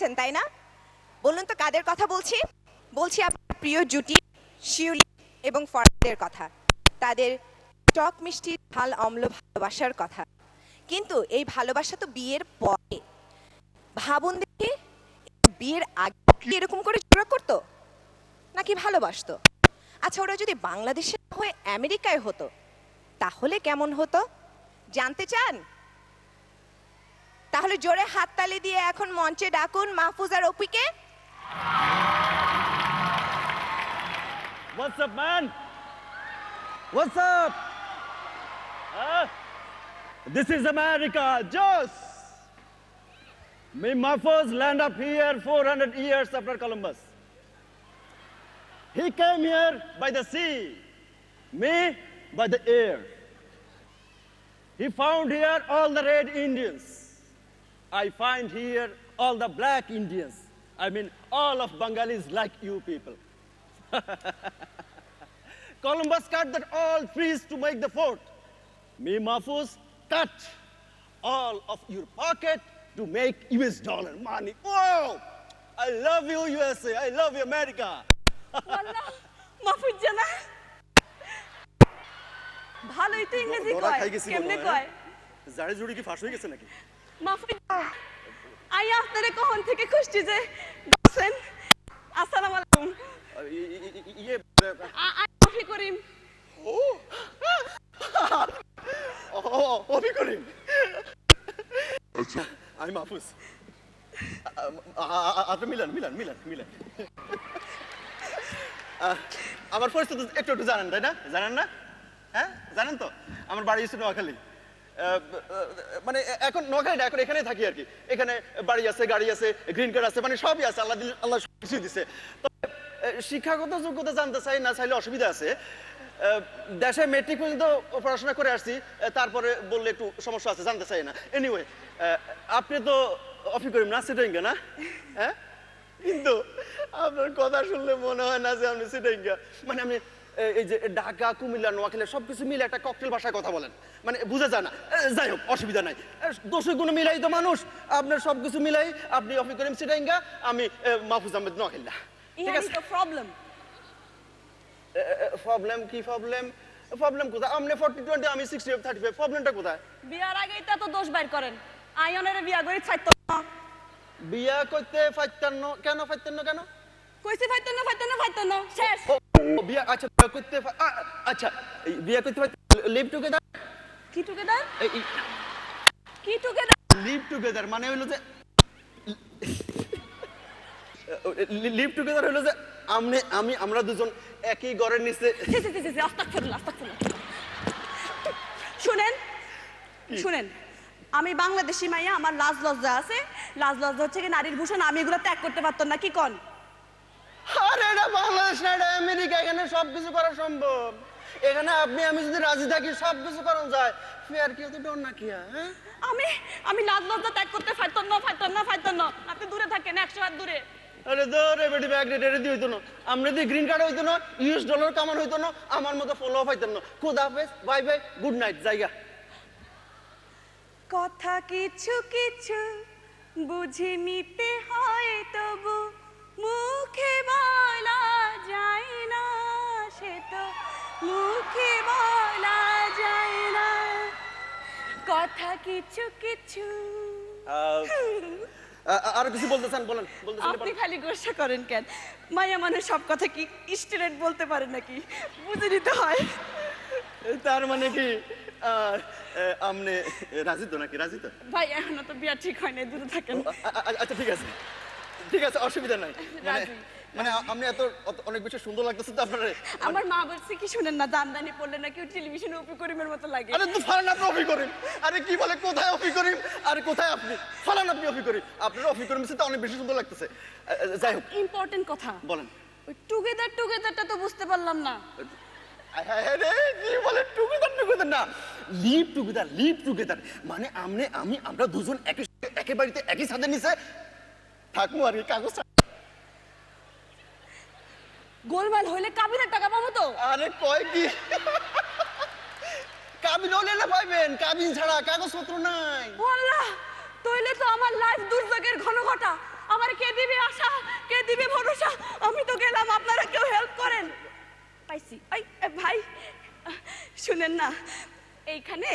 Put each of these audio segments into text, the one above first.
যাচ্ছেন তাই না? বলুন তো কাদের কথা বলছি? বলছি আপনার প্রিয় জুটি, শিউলি এবং ফরাদের কথা। তাদের টক মিষ্টি, ঝাল, অম্ল ভালোবাসার কথা। কিন্তু এই ভালোবাসা তো বিয়ের পরে। ভাবুন দেখি বিয়ের আগে এরকম করে জোড়া করতো? নাকি ভালোবাসতো? আচ্ছা ওরা যদি বাংলাদেশে হয়ে আমেরিকায় হতো, তাহলে কেমন হতো? জানতে চান? তাহলে জোরে হাততালি দিয়ে এখন মঞ্চে ডাকুন মাহফুজ আর অপিকে What's up, man? What's up? Huh? This is America, Joss. Me Muffos land up here 400 years after Columbus. He came here by the sea, me by the air. He found here all the red Indians. I find here all the black Indians. I mean, all of Bengalis like you people. Columbus cut that all trees to make the fort. Me, Mahfouz, cut all of your pocket to make US dollar money. Whoa! I love you, USA. I love you, America. Mahfuz জানা ভালোই তো ইংরেজি কয় কেমনে মনে হয়, কয় জাড়ে জুড়ি কি ফাঁস হয়ে গেছে নাকি মাহফুজ আই আপনারে কখন থেকে খুঁজছি যে বসেন? আসসালামু আলাইকুম। ইয়ে আই মাফি করিম। ও অভি করিম। আমি মাহফুজ। আপনি মিলান মিলান মিলান মিলান। আমার পরিস্থিতি একটু একটু জানেন তাই না? জানেন না? হ্যাঁ? জানেন তো? আমার বাড়ি হচ্ছে নোয়াখালী। মানে এখন নোয়াখালী না এখন এখানেই থাকি আর কি। এখানে বাড়ি আছে গাড়ি আছে গ্রিন কার্ড আছে মানে সবই আছে আল্লাহ আল্লাহ সব কিছুই দিছে। তবে, শিক্ষাগত যোগ্যতা জানতে চাই না চাইলে অসুবিধা আছে। দেশে মেট্রিক পর্যন্ত পড়াশোনা করে আসছি তারপরে বললে একটু সমস্যা আছে জানতে চাই না। এনিওয়ে আপনি তো অফি করিম না সিটাইঙ্গা না? হ্যাঁ? কিন্তু আপনার কথা শুনলে মনে হয় না যে আপনি সিটাইঙ্গা মানে আপনি এই যে ঢাকা কুমিল্লা নোয়াখালী সবকিছু মিলে একটা ককটেল ভাষায় কথা বলেন। মানে বোঝা যায় না। যাই হোক অসুবিধা নাই। দোষে গুণ মিলাই তো মানুষ। আপনার সবকিছু মিলাই আপনি অফি করিম সিটাইঙ্গা আমি মাহফুজ আহমেদ নোয়াখালীলা ঠিক আছে? প্রবলেম প্রবলেম কি প্রবলেম প্রবলেম কোথায়? আপনি ফোর্টি টোয়েন্টি আমি সিক্সটি থার্টি ফাইভ প্রবলেমটা কোথায়? বিয়ার আগেই তো দোষ বাইর করেন। আয়নের বিয়া করি ছাইতো বিয়া করতে ফাইতান্ন কেন ফাইতান্ন কেন? কইছি ফাইতো না ফাইতো না ফাইতো না শেষ বিয়া আচ্ছা বিয়া করতে ফা- আ, আ, আচ্ছা এই করতে লিভ টুগেদার কি টুগেদার কি টুগেদার লিভ টুগেদার মানে হইল যে লিভ টুগেদার হইল যে আমনে আমি আমরা দুজন একই ঘরের নিচে আস্তাগফিরুল্লাহ আস্তাগফিরুল্লাহ শুনেন শুনেন আমি বাংলাদেশি মাইয়া আমার লাজ লজ্জা আছে। লাজ লজ্জা হচ্ছে কি নারীর ভূষণ আমি এগুলো ত্যাগ করতে পারতাম না কি কন? আরে এটা বাংলাদেশ না এটা আমেরিকা এখানে সব কিছু করা সম্ভব। এখানে আপনি আমি যদি রাজি থাকি সব কিছু করা যায়। ফেয়ার কি তো ডর না কি হ্যাঁ? আমি আমি লাজ লজ্জা ত্যাগ করতে পারতাম না পারতাম না পারতাম না। আপনি দূরে থাকেন একশো হাত দূরে। আরে দৌড়ে বেটি ব্যাগ রেটে রেডি হইতো না। আমরা যদি গ্রিন কার্ড হইতো না ইউএস ডলার কামান হইতো না আমার মতো ফলো আপ হইতো না। খুদা হাফেজ বাই বাই গুড নাইট জায়গা। কথা কিছু কিছু বুঝে নিতে হয় তবু মুখে বলা যায় না সে তো মুখে বলা যায় না। কথা কিছু কিছু। আর কিছু বলতে চান? বলেন আপনি খালি গোসা করেন কেন? মায়া মানে সব কথা কি স্টুডেন্ট বলতে পারে নাকি? বুঝে নিতে হয়। তার মানে কি? আমনে রাজি তো নাকি? রাজি তো? ভাই এখনও তো বিয়া ঠিক হয় নাই দূরে থাকেন। আচ্ছা ঠিক আছে। ঠিক আছে অসুবিধা নাই। মানে রাজি। মানে আপনি এত অনেক বেশি সুন্দর লাগতেছে তো আপনার। আমার মা বলছে কি শুনেন না জামদানি পড়লে নাকি টেলিভিশনে উপি করিমের মতো লাগে? আরে তো ফালান আপনি অফি করেন আরে কি বলে কোথায় অফি করিম আরে কোথায় আপনি? ফালান আপনি অফি করিম আপনার অফি করিম তো অনেক বেশি সুন্দর লাগতেছে। যাই হোক। ইম্পর্টেন্ট কথা। বলেন। ওই টুগেদার টুগেদারটা তো বুঝতে পারলাম না। আয় রে, কি বলে? টুগেদার টুগেদার না। লিভ টুগেদার লিভ টুগেদার মানে আমনে আমি আমরা দুজন একই একই বাড়িতে একই ছাদের নিচে থাকব আর কি কাগজ গোলমাল হইলে কাবিনের টাকা পাবো তো? আরে কয় কি? কাবিন হলে না পাইবেন কাবিন ছাড়া কাগজপত্র নাই। আল্লাহ তইলে তো আমার লাইফ দুর্যোগের ঘন ঘটা আমার কে দিবে আশা কে দিবে ভরসা? আমি তো গেলাম আপনারা কেউ হেল্প করেন। পাইছি। এই ভাই শুনেন না এইখানে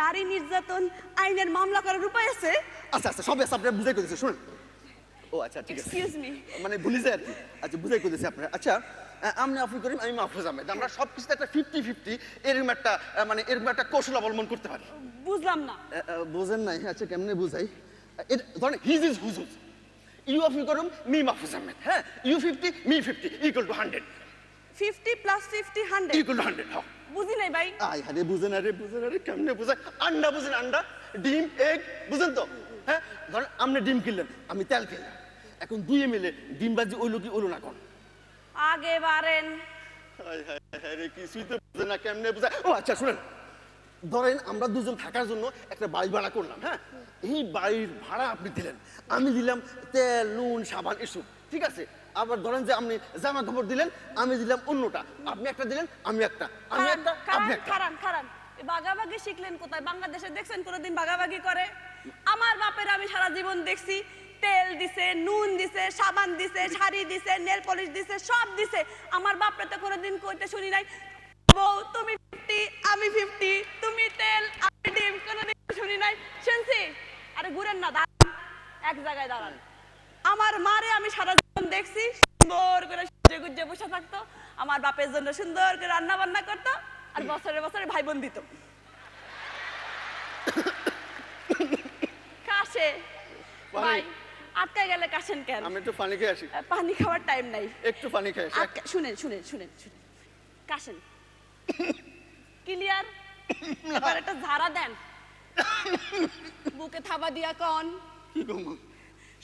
নারী নির্যাতন আইনের মামলা করার উপায় আছে? আচ্ছা আচ্ছা সব আছে আপনারা বুঝাই শুনুন। ও আচ্ছা ঠিক আছে। এক্সকিউজ মি মানে ভুলে যায় আর কি? আচ্ছা বুঝাই করতেছি আপনারা। আচ্ছা আমি আফুল করিম আমি মাহফুজ আহমেদ। আমরা সব কিছুতে একটা ফিফটি ফিফটি এরকম একটা মানে এরকম একটা কৌশল অবলম্বন করতে পারি। বুঝলাম না। বোঝেন নাই আচ্ছা কেমনে বুঝাই? ধরেন হিজ ইজ হুজুজ ইউ আফুল করিম মি মাহফুজ আহমেদ হ্যাঁ? You fifty me fifty equal to hundred fifty plus fifty hundred equal to hundred হ্যাঁ বুঝি নাই ভাই। আয় আরে বুঝেন আরে বুঝেন আরে কেমনে বুঝাই আন্ডা বুঝেন আন্ডা। ডিম এগ বুঝেন তো? হ্যাঁ? ধরেন আপনি ডিম কিনলেন আমি তেল কিনলাম। এখন দুইয়ে মিলে ডিম বাজি ওইলো কি ওইলো না কোন? আগে রে কিছুই তো বুঝে না কেমনে ও আচ্ছা শুনেন। ধরেন আমরা দুজন থাকার জন্য একটা বাড়ি ভাড়া করলাম হ্যাঁ? এই বাড়ির ভাড়া আপনি দিলেন। আমি দিলাম তেল নুন সাবান এসব ঠিক আছে? আবার ধরেন যে আপনি জামা কাপড় দিলেন আমি দিলাম অন্যটা। আপনি একটা দিলেন আমি একটা। আমি একটা আপনি একটা। খারান খারান। বাগাবাগি শিখলেন কোথায়? বাংলাদেশে দেখছেন কোনোদিন বাগাবাগি করে? আমার বাপের আমি সারা জীবন দেখছি তেল দিছে নুন দিছে সাবান দিছে শাড়ি দিছে নেল পলিশ দিছে সব দিছে। আমার বাপরে তো কোনোদিন কইতে শুনি নাই বউ তুমি ফিফটি আমি ফিফটি তুমি তেল আমি ডিম। কোনোদিন শুনি নাই। শুনছি? আরে ঘুরেন না দাঁড়ান। এক জায়গায় দাঁড়ান। আমার মারে আমি সারা জীবন দেখছি সুন্দর করে সেজে গুজে বসে থাকতো। আমার বাপের জন্য সুন্দর করে রান্না বান্না করতো আর বছরে বছরে ভাই বোন দিত কাশে পানি। ভাই। আটকায় গেলে কাশেন কেন? আমি একটু পানি খেয়ে আসি। পানি খাওয়ার টাইম নাই। একটু পানি খেয়ে আসি শুনেন শুনেন শুনেন শুনেন। কাশেন। ক্লিয়ার এবার একটা ধারা দেন। বুকে থাবা দিয়া কন।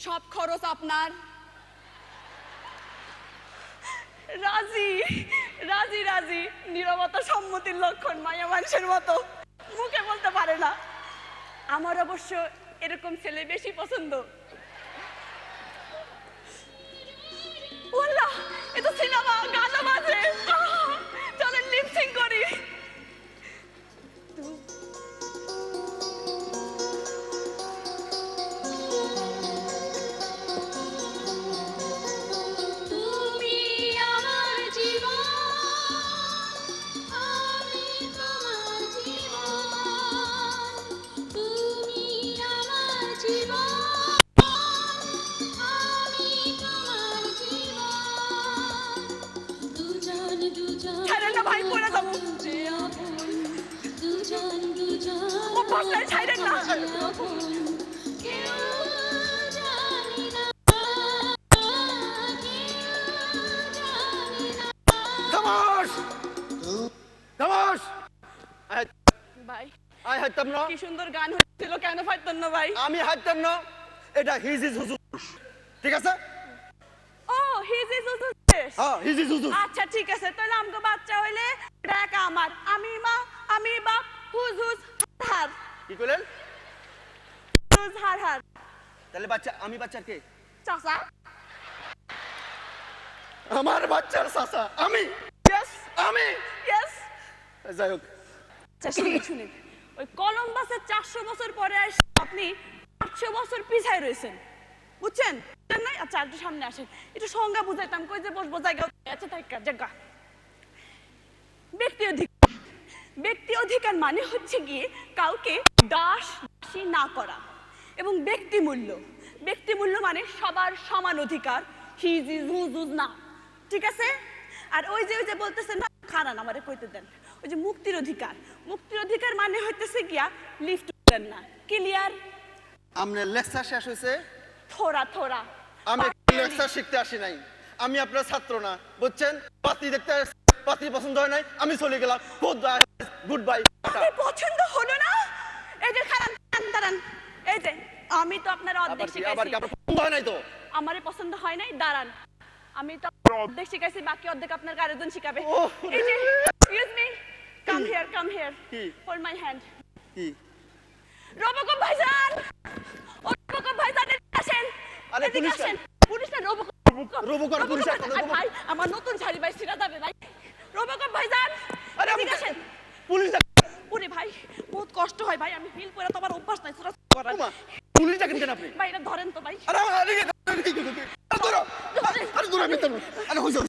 সব খরচ আপনার। রাজি রাজি রাজি। নীরবতা সম্মতির লক্ষণ মায়া মানুষের মতো। মুখে বলতে পারে না। আমার অবশ্য এরকম ছেলে বেশি পছন্দ। Это сын Авангар. আয় হাইতাম না কি সুন্দর গান হচ্ছিল কেন পাইতেন না ভাই? আমি হাইতাম না এটা হিজ ইজ হুজুর ঠিক আছে? ও হিজ ইজ হ্যাঁ হিজ ইজ হুজুর আচ্ছা ঠিক আছে তাহলে আমাকে বাচ্চা হইলে এটা একা আমার। আমি মা আমি বাপ হুজ হুজ হার কি করলেন? হুজ হার হার তাহলে বাচ্চা আমি বাচ্চার কে? চাচা। আমার বাচ্চার চাচা আমি। ইয়েস আমি। ইয়েস যাই হোক। আচ্ছা ওই কলম্বাসের চারশো বছর পরে এসে আপনি আটশো বছর পিছায় রয়েছেন। বুঝছেন? নাই আচ্ছা একটু সামনে আসেন। একটু সংজ্ঞা বুঝাইতাম। কই যে বসবো জায়গা আচ্ছা তাই জায়গা। ব্যক্তি অধিকার। ব্যক্তি অধিকার মানে হচ্ছে গিয়ে কাউকে দাস দাসী না করা এবং ব্যক্তি মূল্য। ব্যক্তি মূল্য মানে সবার সমান অধিকার। হিজ ইজ হুজ হুজ না ঠিক আছে? আর ওই যে ওই যে বলতেছেন না খারান আমারে কইতে দেন। ওই যে মুক্তির অধিকার। মুক্তির অধিকার মানে হইতেছে গিয়া লিফট দেন না। ক্লিয়ার আপনার লেকচার শেষ হইছে? থোড়া থোড়া। আমি লেকচার শিখতে আসি নাই। আমি আপনার ছাত্র না বুঝছেন? পাতি দেখতে পাতি পছন্দ হয় নাই আমি চলে গেলাম। বাই গুড বাই পছন্দ হলো না? এই যে খারান দাঁড়ান এই যে আমি তো আপনার অর্ধেক শিখাইছি। পছন্দ হয় নাই তো? আমারে পছন্দ হয় নাই দাঁড়ান। আমি তো অর্ধেক শিখাইছি বাকি অর্ধেক আপনার আরেকজন শিখাবে? এই যে excuse me come here come here hold my hand কি? রবকম ভাইজান! রবকম ভাইজান আসেন। আরে, পুলিশ আসেন। পুলিশ না রবকম রোবকম, পুলিশ ভাই আমার নতুন শাড়ি ভাই সিরা যাবে ভাই। রবকম ভাইজান! আরে আসেন। পুলিশ ওরে ভাই বহুত কষ্ট হয় ভাই আমি ফিল করে তোমার অভ্যাস নাই সুরা করার পুলিশ ডাকেন কেন আপনি ভাই এটা ধরেন তো ভাই আরে আরে আরে আমি তো- আরে হইছে,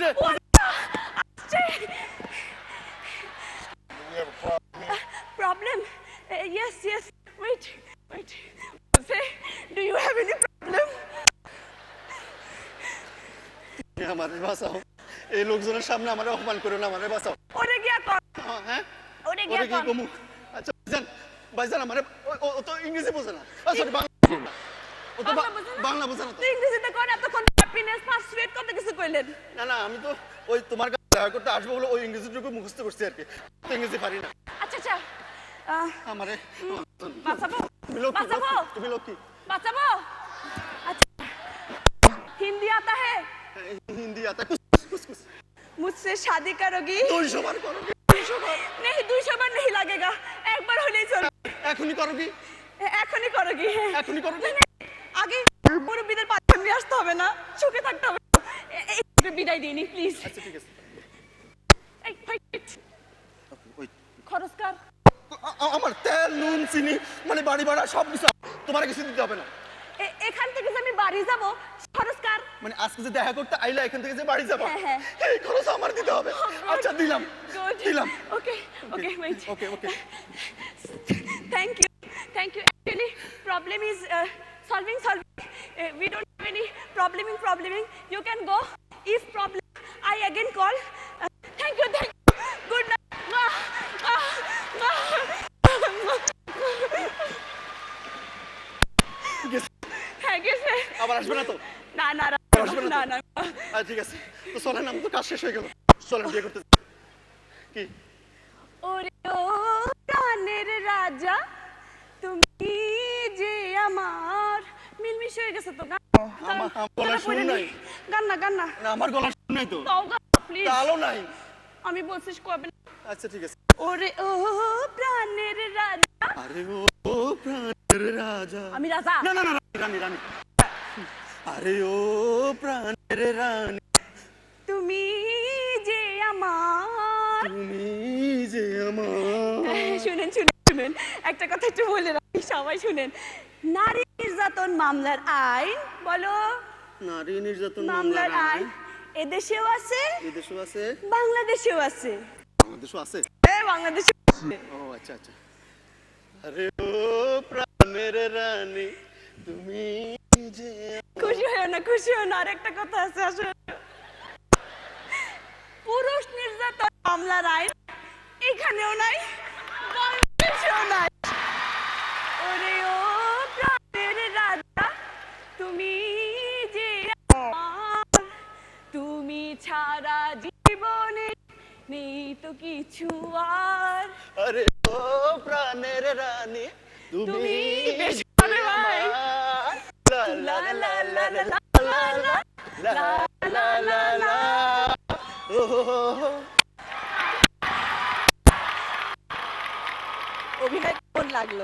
গা ওই যে, ও আসছে problem Uh, yes yes. Wait wait. Say do you have any problem? আমারে বাঁচাও এই লোকজনের সামনে আমার অপমান করো না আমারে বাঁচাও ওরে গিয়া কর হ্যাঁ, ওরে গিয়া কর কমু আচ্ছা ভাইজান ভাইজান আমারে ও- তো ইংরেজি বোঝে না সরি বাংলা ও তো বাংলা বোঝে না? ইংরেজিতে কর এতক্ষণ হ্যাপিনেস পার্সুয়েট কত কিছু কইলেন না না আমি তো ওই তোমার কাছে দেখা করতে আসবো বলে ওই ইংরেজিটুকু মুখস্থ করছি আর কি তো ইংরেজি পারি না আচ্ছা আচ্ছা আহ, আমারে বাঁচাবো তুমি লক্ষ্মী বাঁচাবো লক্ষ্মী, তুমি লক্ষ্মী বাঁচাবো अच्छा हिंदी आता है হিন্দি আতা কুস কুস কুস मुझसे शादी करोगी দুইশো বার করো দুইশো বার नहीं দুইশো বার नहीं लगेगा एक बार হলেই চলবে এখনই করো কি এখনই করোগি হ্যাঁ এখনই করো কি আগে মুরব্বীদের নিয়ে আসতে হবে না সুখে থাকতে হবে। বিদায় দিইনি প্লিজ আচ্ছা ঠিক আছে। খরচ কার। আমার তেল নুন চিনি মানে বাড়ি ভাড়া সব কিছু তোমার কিছু দিতে হবে না। এখান থেকে যে আমি বাড়ি যাব খরচ কার। মানে আজকে যে দেখা করতে আইলা এখান থেকে যে বাড়ি যাবা হ্যাঁ, হ্যাঁ। এই খরচ আমার দিতে হবে। আচ্ছা দিলাম। দিলাম। Okay okay wait okay okay Thank you. Thank you. Actually, problem is uh, solving, solving. Uh, we don't have any probleming, probleming. You can go. If problem, I again call. Uh, thank you, thank you. Good night. আবার আসবে না তো না না না না না না আচ্ছা ঠিক আছে তো চলেন আমি তো কাজ শেষ হয়ে গেল চলেন বিয়ে করতে কি ওরে ও প্রাণের রাজা তুমি যে আমার মিলমিশ হয়ে গেছে তো গান আমার- আমার গলায় নাই। গান না গান না না আমার গলা শুন নাই তো। প্লিজ তালও নাই। আমি বলছিস কবে আচ্ছা ঠিক আছে। ওরে ও প্রাণের রাজা আরে ও ও প্রাণের রাজা। আমি রাজা। না না না রানী, রানী রানী। আরে ও প্রাণের রানী। তুমি যে আমার তুমি যে আমার। শুনেন শুনেন শুনেন। একটা কথা একটু বলে রাখি সবাই শুনেন। নারী নির্যাতন মামলার আইন বলো। নারী নির্যাতন মামলার আইন। এদেশেও আছে? এদেশও আছে। বাংলাদেশেও আছে। বাংলাদেশও আছে? এ বাংলাদেশে ও আচ্ছা আচ্ছা। আরে ও প্রাণের রানী তুমি যে খুশি হয় না খুশি হয় না আর একটা কথা আছে আসলে পুরুষ নির্যাতন মামলার আইন এখানেও নাই বাংলাদেশেও নাই। তুমি যে তুমি ছাড়া জীবনে নেই তো কিছু আর আরে ও প্রাণের রানী তুমি অভিনয় কেমন লাগল